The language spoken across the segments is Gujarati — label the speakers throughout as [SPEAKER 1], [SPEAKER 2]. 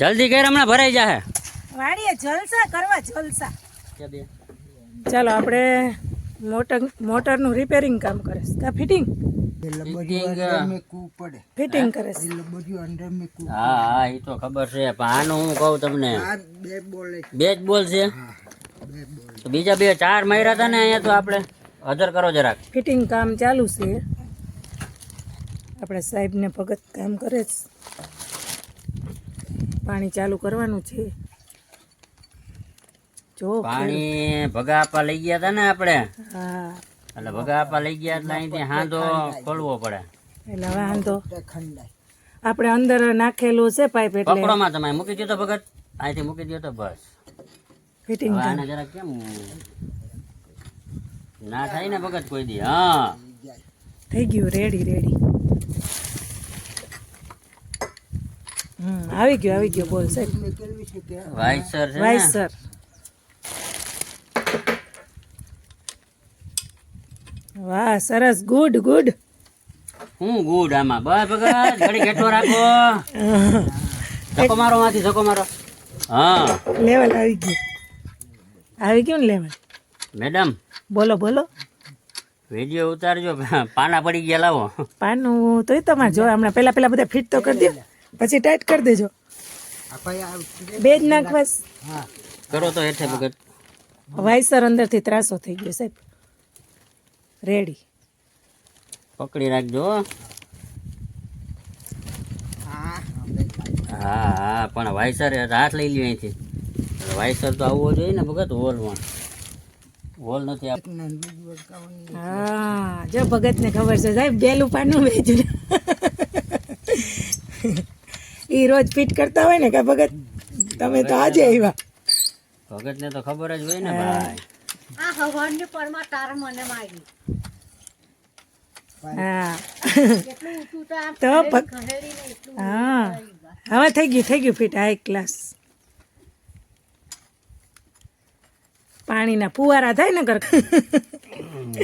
[SPEAKER 1] જલ્દી કર હમણાં ભરાઈ જાહે.
[SPEAKER 2] વાડીએ જલસા કરવા જલસા. ચાલો આપણે મોટર મોટરનું રિપેરિંગ કામ કરે કા ફિટિંગ ફિટિંગ કરે છે
[SPEAKER 1] હા. હા. એ તો ખબર છે. પણ આનું હું કહું તમને? બે જ બોલ છે. બીજા બે ચાર માર્યા હતા ને અહીંયા તો આપણે. હજર કરો જરાક.
[SPEAKER 2] ફિટિંગ કામ ચાલુ છે. આપણે સાહેબને ભગત કામ કરે છે. પાણી ચાલુ કરવાનું છે. જો
[SPEAKER 1] પાણી ભગા આપવા લઈ ગયા હતા ને આપણે.
[SPEAKER 2] હા.
[SPEAKER 1] એટલે ભગા આપવા લઈ ગયા એટલે અહીંથી હાંધો ખોલવો પડે.
[SPEAKER 2] એટલે વાંધો આપણે અંદર નાખેલું છે પાઇપ એટલે.
[SPEAKER 1] પકડોમાં તમે મૂકી દો તો ભગત. અહીંથી મૂકી દો તો બસ.
[SPEAKER 2] ફિટિંગ
[SPEAKER 1] આને જરા કેમ ના થાય ને ભગત કોઈ દી હા.
[SPEAKER 2] થઈ ગયું રેડી રેડી આવી ગયો આવી ગયો બોલ સાહેબ.
[SPEAKER 1] વાઇસર છે
[SPEAKER 2] વાઇસ સર. વાહ સરસ ગુડ ગુડ.
[SPEAKER 1] હું ગુડ આમાં? બસ ભગત ઘડી ઘેટો રાખો. ધક્કો મારો માંથી ધક્કો મારો. હા.
[SPEAKER 2] લેવલ આવી ગયું. આવી ગયું ને લેવલ
[SPEAKER 1] મેડમ.
[SPEAKER 2] બોલો બોલો.
[SPEAKER 1] વીડિયો ઉતારજો. પાના પડી ગયા લાવો.
[SPEAKER 2] પાનું તોય તમારે જો હમણાં પહેલા પહેલા બધા ફિટ તો કરી દો. પછી ટાઈટ કરી દેજો. બે જ નાખ બસ.
[SPEAKER 1] કરો તો હેઠે ભગત
[SPEAKER 2] વાઇસર અંદરથી ત્રાસો થઈ ગયો સાહેબ. રેડી
[SPEAKER 1] પકડી રાખજો હા. હા પણ વાઇસર રાત લઈ લ્યો અહીંથી. વાઇસર તો આવવો જોઈએ ને ભગત હોલમાં હોલ. નથી
[SPEAKER 2] હા જો ભગતને ખબર છે સાહેબ બેલું પાનું વેચું એ રોજ ફિટ કરતા હોય ને કે ભગત તમે તો આજે આવ્યા.
[SPEAKER 1] ભગતને તો ખબર જ હોય ને ભાઈ.
[SPEAKER 2] હા. તો ભગ- હા. હવે થઈ ગયું થઈ ગયું ફિટ હાઈ ક્લાસ પાણીના ફુવારા થાય ને કર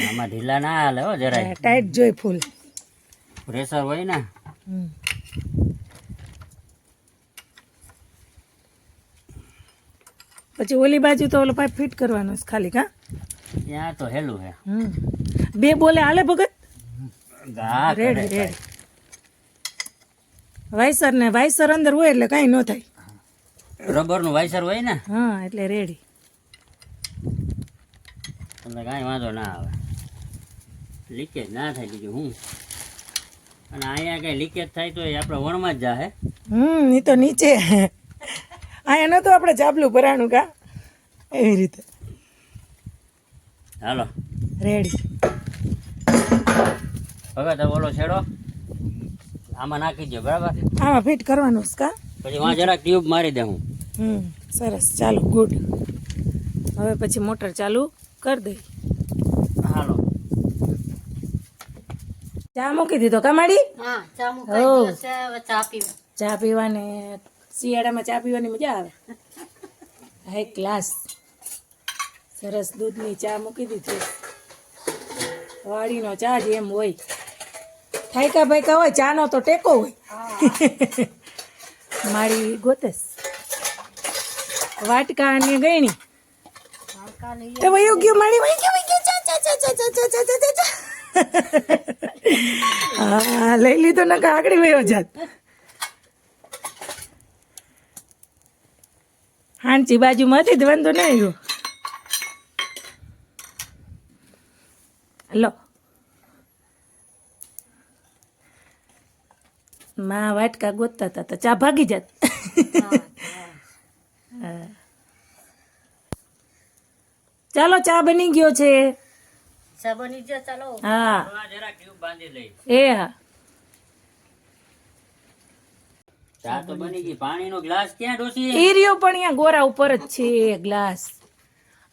[SPEAKER 1] આમાં ઢીલા ના હાલે હો જરાય.
[SPEAKER 2] ટાઈટ જોઈ ફૂલ
[SPEAKER 1] પ્રેશર હોય ને.
[SPEAKER 2] પછી ઓલી બાજુ તો ઓલો પાઇપ ફિટ કરવાનો છે ખાલી કા
[SPEAKER 1] ત્યાં તો હેલું હે.
[SPEAKER 2] બે બોલે હાલે ભગત? Red red. વાઇસર ને વાઇસર અંદર હોય એટલે કાંઈ ન થાય.
[SPEAKER 1] રબરનું વાઇસર હોય ને?
[SPEAKER 2] હા એટલે રેડી.
[SPEAKER 1] તમને કાંઈ વાંધો ના આવે. લીકેજ ના થાય બીજું હું? અને અહીંયા કઈ લીકેજ થાય તો એ આપણે વણમાં જ જાહે.
[SPEAKER 2] હમ એ તો નીચે. આ એનો તો આપણે જાબલું ભરાણું કા? એવી રીતે.
[SPEAKER 1] હાલો.
[SPEAKER 2] રેડી
[SPEAKER 1] હવે તો બોલો છેડો. આમાં નાખી દો બરાબર?
[SPEAKER 2] આમાં ફિટ કરવાનું કા?
[SPEAKER 1] પછી વાં જરાક ટ્યુબ મારી દે હું.
[SPEAKER 2] હમ સરસ. ચાલો ગુડ હવે પછી મોટર ચાલુ કરી દઈ.
[SPEAKER 1] હાલો.
[SPEAKER 2] ચા મૂકી દીધો કમાડી
[SPEAKER 3] હા ચા મૂકી ચા પીવા.
[SPEAKER 2] ચા પીવાને શિયાળામાં ચા પીવાની મજા આવે. હે ક્લાસ સરસ દૂધની ચા મૂકી દીધી વાડીનો ચા જ એમ હોય. થાયકા ભાઈકા હોય ચાનો તો ટેકો હોય. મારી ગોતેસ. વાટકા અને ગયણી તો વયું ગયું મારી વહી ગયું ગયું ચા ચા ચા ચા ચા ચા ચા ચા ચા. હા લઈ લીધો ને આગળ વયો જાત. હાંચી બાજુમાં હતી જ વાંધો નહીં આવ્યો. લો. માં વાટકા ગોતતા હતા તો ચા ભાગી જાત. ચાલો ચા બની ગયો છે.
[SPEAKER 3] ચા બની ગયો ચાલો.
[SPEAKER 2] હા.
[SPEAKER 1] આ ટ્યુબ બાંધી લઈ
[SPEAKER 2] એ હા.
[SPEAKER 1] ચા તો બની ગઈ. પાણીનો ગ્લાસ ક્યાં ડોસી
[SPEAKER 2] એ પણ અહીંયા ગોરા ઉપર જ છે ગ્લાસ.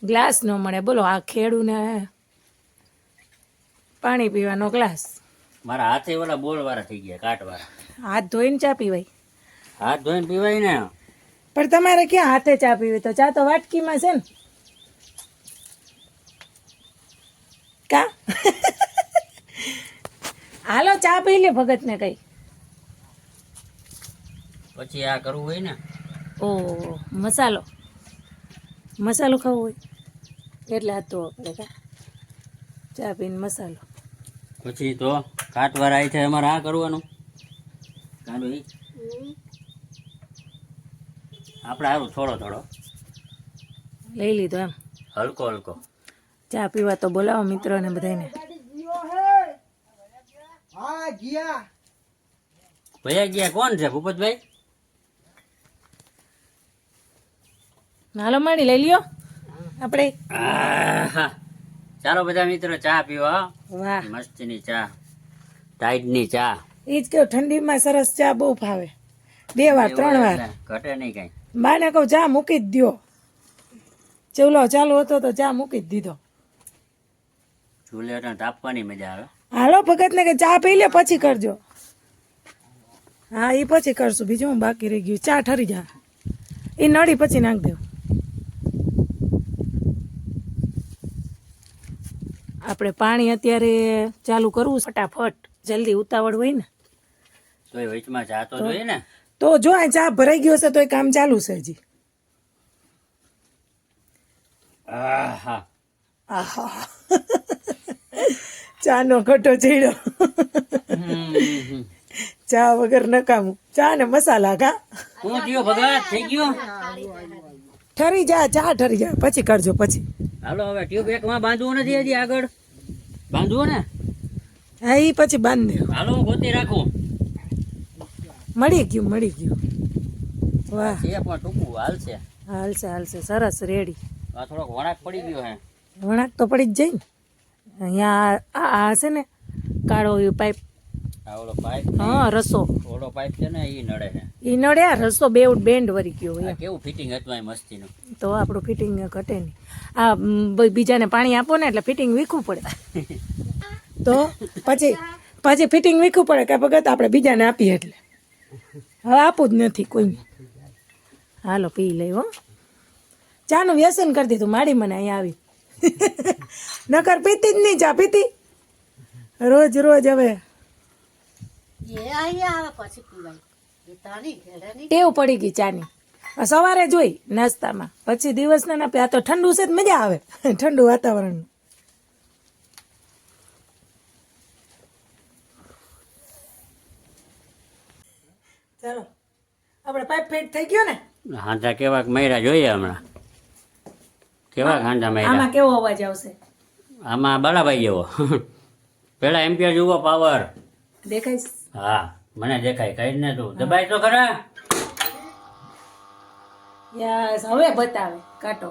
[SPEAKER 2] ગ્લાસ ન મળે. બોલો આ ખેડૂને પાણી પીવાનો ગ્લાસ.
[SPEAKER 1] મારા હાથે ઓલા બોલ વાળા થઈ ગયા કાટ વાળા
[SPEAKER 2] હાથ ધોઈને ચા પીવાય.
[SPEAKER 1] હાથ ધોઈને પીવાય ને?
[SPEAKER 2] પણ તમારે ક્યાં હાથે ચા પીવી? તો ચા તો વાટકીમાં છે ને. કા? હાલો ચા પી લે ભગત ને કઈ.
[SPEAKER 1] પછી આ કરવું હોય ને?
[SPEAKER 2] ઓ મસાલો. મસાલો ખાવો હોય? એટલે આ તો આપણે કા ચા પીને મસાલો.
[SPEAKER 1] પછી તો કાટવાર આવી છે અમારે આ કરવાનું. કાંડો એ આપણે સારું થોડો થોડો.
[SPEAKER 2] લઈ લીધો એમ.
[SPEAKER 1] હલકો હલકો.
[SPEAKER 2] ચા પીવા તો બોલાવો મિત્રોને બધાને
[SPEAKER 1] ભૈયા ગયા કોણ છે ભૂપતભાઈ?
[SPEAKER 2] નાલો માણી લઈ લ્યો. આપણે.
[SPEAKER 1] ચાલો બધા મિત્રો ચા પીવો
[SPEAKER 2] વાહ.
[SPEAKER 1] મસ્તીની ચા. ટાઈડની ચા.
[SPEAKER 2] એ જ કહું ઠંડીમાં સરસ ચા બહુ ભાવે બે વાર ત્રણ વાર.
[SPEAKER 1] ઘટે નહીં કઈ.
[SPEAKER 2] બાને કહું ચા મૂકી જ દ્યો. ચૂલો ચાલુ હતો તો ચા મૂકી જ દીધો.
[SPEAKER 1] ચૂલે તાપવાની મજા આવે.
[SPEAKER 2] હાલો ભગતને કે ચા પી લે પછી કરજો. હા એ પછી કરશું. બીજું હું બાકી રહી ગયું. ચા ઠરી જા. એ નળી પછી નાખ દેવું. આપણે પાણી અત્યારે ચાલુ કરવું ફટાફટ જલ્દી ઉતાવળ હોય ને.
[SPEAKER 1] તો વચમાં ચા તો જોઈએ ને?
[SPEAKER 2] તો જો આ ચા ભરાઈ ગયો છે તો એ કામ ચાલુ છે હજી.
[SPEAKER 1] આહા.
[SPEAKER 2] આહા. ચાનો ઘટો ચડ્યો ચા વગર નકામું ચા ને મસાલા કા
[SPEAKER 1] હું થયું? ભગત થઈ ગયું?
[SPEAKER 2] ઠરી જા ચા ઠરી જા. પછી કરજો પછી.
[SPEAKER 1] હાલો હવે ટ્યુબ એકમાં બાંધવું નથી હજી આગળ. બાંધવું ને?
[SPEAKER 2] હા એ પછી બાંધ દે
[SPEAKER 1] હાલો હું ગોતી રાખું.
[SPEAKER 2] મળી ગયું મળી ગયું. વાહ.
[SPEAKER 1] છે પણ ટૂંકું હાલશે
[SPEAKER 2] હાલશે હાલશે સરસ રેડી.
[SPEAKER 1] આ થોડોક વણાક પડી ગયો હે.
[SPEAKER 2] વણાક તો પડી જ જાય ને. અહીંયા આ આ હશે ને કાળો પાઇપ હા રસો.
[SPEAKER 1] ઓલો પાઇપ છે ને એ નડે છે
[SPEAKER 2] એ નડે આ રસ્તો બે બેન્ડ વરી ગયો
[SPEAKER 1] આ કેવું ફિટિંગ હતું આ મસ્તીનું?
[SPEAKER 2] તો આપણું ફિટિંગ ઘટે નહીં. આ બીજાને પાણી આપો ને એટલે ફિટિંગ વીખવું પડે. તો પછી પછી ફિટિંગ વીખવું પડે કે ભગત આપણે બીજાને આપીએ એટલે. હવે આપવું જ નથી કોઈને. હાલો પી લઈ હો. ચાનું વ્યસન કરી દીધું માડી મને અહીંયા આવી. નકર પીતી જ નહીં ચા પીતી? રોજ રોજ હવે
[SPEAKER 3] એ અહીંયા આવે પછી પીવાય. એ તારી ઘેરે
[SPEAKER 2] ટેવ પડી ગઈ ચાની. સવારે જોઈ નાસ્તામાં. પછી દિવસના ના પી આ તો ઠંડુ છે જ મજા આવે. ઠંડુ વાતાવરણ ચાલો આપણે પાઇપ ફેટ થઈ ગયો ને?
[SPEAKER 1] હાંજા કેવાક મયરા જોઈએ હમણાં. કેવા હાંજા મૈરા
[SPEAKER 2] આમાં કેવો અવાજ આવશે?
[SPEAKER 1] આમાં બાલાભાઈ જેવો. પેલા એમ્પિયર જુઓ પાવર
[SPEAKER 2] દેખાઈશ
[SPEAKER 1] હા મને દેખાય કઈ જ ને તું દબાય તો ખરા.
[SPEAKER 2] યસ હવે બતાવે કાટો.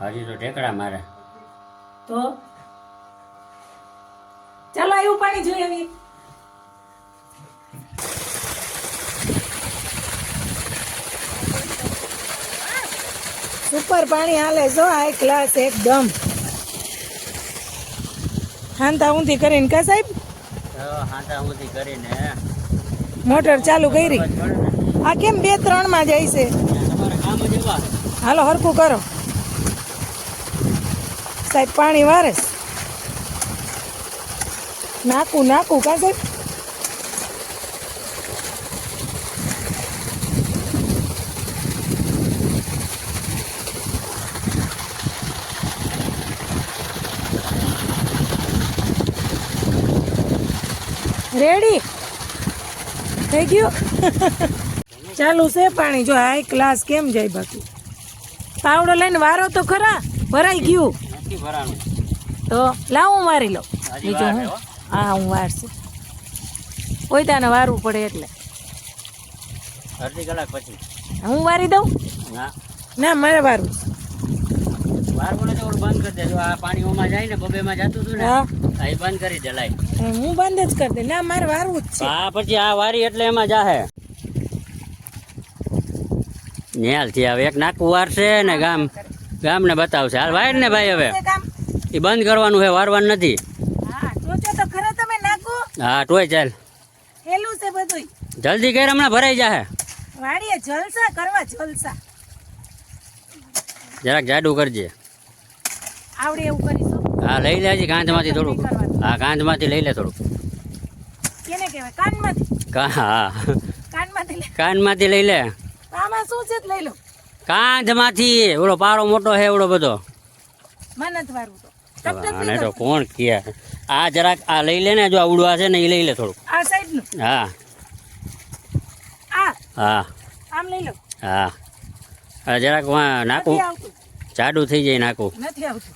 [SPEAKER 1] હજી તો ઠેકડા મારે.
[SPEAKER 2] તો? ચાલો એવું પાણી જોઈએ હવે. સુપર પાણી હાલે જો હાઈ ક્લાસ એકદમ. હાંતા ઊંધી કરીને કા સાહેબ? મોટર ચાલુ કરી. આ કેમ બે ત્રણમાં જાય છે? હાલો, હરખું કરો. સાહેબ, પાણી વારે નાખું નાખું કા સાહેબ? રેડી થઈ ગયું ચાલુ છે પાણી. જો હાઈ ક્લાસ કેમ જાય બાકી? પાવડો લઈને વારો તો ખરા ભરાઈ ગયું.
[SPEAKER 1] ભરાણું.
[SPEAKER 2] તો લાવ હું વારી લઉં બીજું હું?
[SPEAKER 1] હા
[SPEAKER 2] હું વારશું કોઈ તાને વારવું પડે એટલે.
[SPEAKER 1] અડધી કલાક પછી.
[SPEAKER 2] હું વારી દઉં?
[SPEAKER 1] ના.
[SPEAKER 2] ના મારે વારવું છે.
[SPEAKER 1] વાર પડે તો બંધ કરી દેજો. આ પાણી ઓમાં જાય ને બબેમાં જતું હતું ને એ બંધ કરી દે લાઈ
[SPEAKER 2] એ હું બંધ જ કરી દે ના મારે વારવું જ છે.
[SPEAKER 1] હા પછી આ વારી એટલે એમાં જાહે. ન્યાલથી હવે એક નાકું વાર છે ને ગામ ગામને બતાવશે. હાલ વાયર ને ભાઈ હવે.
[SPEAKER 2] એ
[SPEAKER 1] બંધ કરવાનું છે વારવાનું નથી.
[SPEAKER 2] હા જોજો તો ખરા તમે નાખો
[SPEAKER 1] હા ટોય ચાલ.
[SPEAKER 2] હેલું છે બધું
[SPEAKER 1] જલ્દી કર હમણાં ભરાઈ જાહે.
[SPEAKER 2] વાડીએ જલસા કરવા જલસા.
[SPEAKER 1] જરાક જાડું કરજે.
[SPEAKER 2] આવડે એવું કરીશું.
[SPEAKER 1] હા લઈ લેજે કાંચમાંથી થોડું હા કાંધમાંથી લઈ લે થોડુંક.
[SPEAKER 2] કેને કહેવાય? કાનમાંથી?
[SPEAKER 1] કા હા.
[SPEAKER 2] કાનમાંથી લે.
[SPEAKER 1] કાનમાંથી લઈ લે.
[SPEAKER 2] આમાં શું છે લઈ લો.
[SPEAKER 1] કાંધમાંથી. ઓલો પારો મોટો છે એવડો બધો.
[SPEAKER 2] મનત વારું તો
[SPEAKER 1] તો કોણ કે? આ જરાક આ લઈ લે ને જો આવડું આ છે ને એ લઈ લે થોડુંક.
[SPEAKER 2] આ સાઈડનું
[SPEAKER 1] હા.
[SPEAKER 2] આ?
[SPEAKER 1] હા.
[SPEAKER 2] આમ લઈ લો.
[SPEAKER 1] હા. આ જરાક વાં નાખું. જાડું થઈ જાય નાખું.
[SPEAKER 2] નથી આવતું.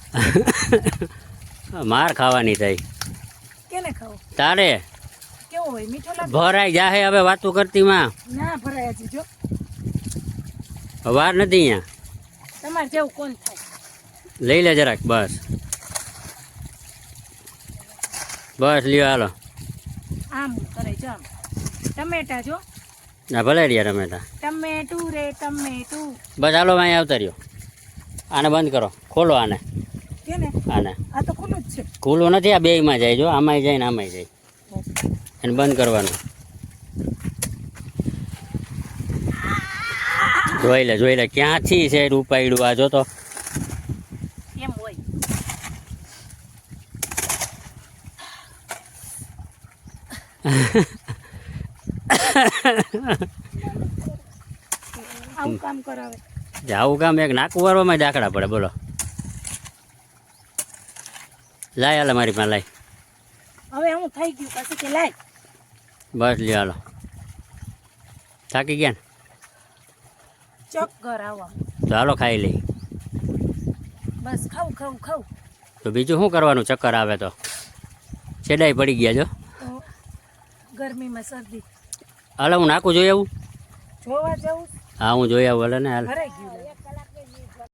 [SPEAKER 1] માર ખાવાની થઈ.
[SPEAKER 2] કેને ખાવ?
[SPEAKER 1] તારે?
[SPEAKER 2] કેવો હોય મીઠો લાગે?
[SPEAKER 1] ભરાઈ જાહે હવે વાતો કરતી માં
[SPEAKER 2] ના ભરાય હજી જો.
[SPEAKER 1] વાર નથી અહીંયા.
[SPEAKER 2] તમારે જેવું કોણ થાય?
[SPEAKER 1] લઈ લે જરાક બસ. બસ લ્યો હાલો.
[SPEAKER 2] આમ કરે જો આમ. ટમેટા જો.
[SPEAKER 1] ના ભલે રહ્યા ટમેટા.
[SPEAKER 2] ટમેટું રે ટમેટું.
[SPEAKER 1] બસ હાલો અહીં આવતા રહ્યો. આને બંધ કરો. ખોલો આને. આને.
[SPEAKER 2] આ તો ખુલ્લું જ છે.
[SPEAKER 1] ખુલ્લું નથી આ બેયમાં જાય. જો આમાંય જાય ને આમાંય જાય. એને બંધ કરવાનું. જોઈ લે જોઈ લે ક્યાંથી છે ઉપાડ્યું આ જો તો.
[SPEAKER 2] એમ હોય? આવું કામ કરાવે.
[SPEAKER 1] આવું કામ એક નાકું વારવામાં દાખલા પડે બોલો. લાય હાલ મારી પાસે લાય.
[SPEAKER 2] હવે હું થઈ ગયું પછી કે લાય.
[SPEAKER 1] બસ લે હાલો. થાકી ગયા ને?
[SPEAKER 2] ચક્કર આવવા
[SPEAKER 1] તો હાલો ખાઈ લઈ.
[SPEAKER 2] બસ ખાવ ખાવ ખાવ
[SPEAKER 1] તો બીજું શું કરવાનું? ચક્કર આવે તો. છેડાઈ પડી ગયા જો.
[SPEAKER 2] ગરમીમાં શરદી.
[SPEAKER 1] હાલો હું નાખું જોઈ આવું?
[SPEAKER 2] જોવા જવું
[SPEAKER 1] હા હું જોઈ આવું હાલે ને હાલ.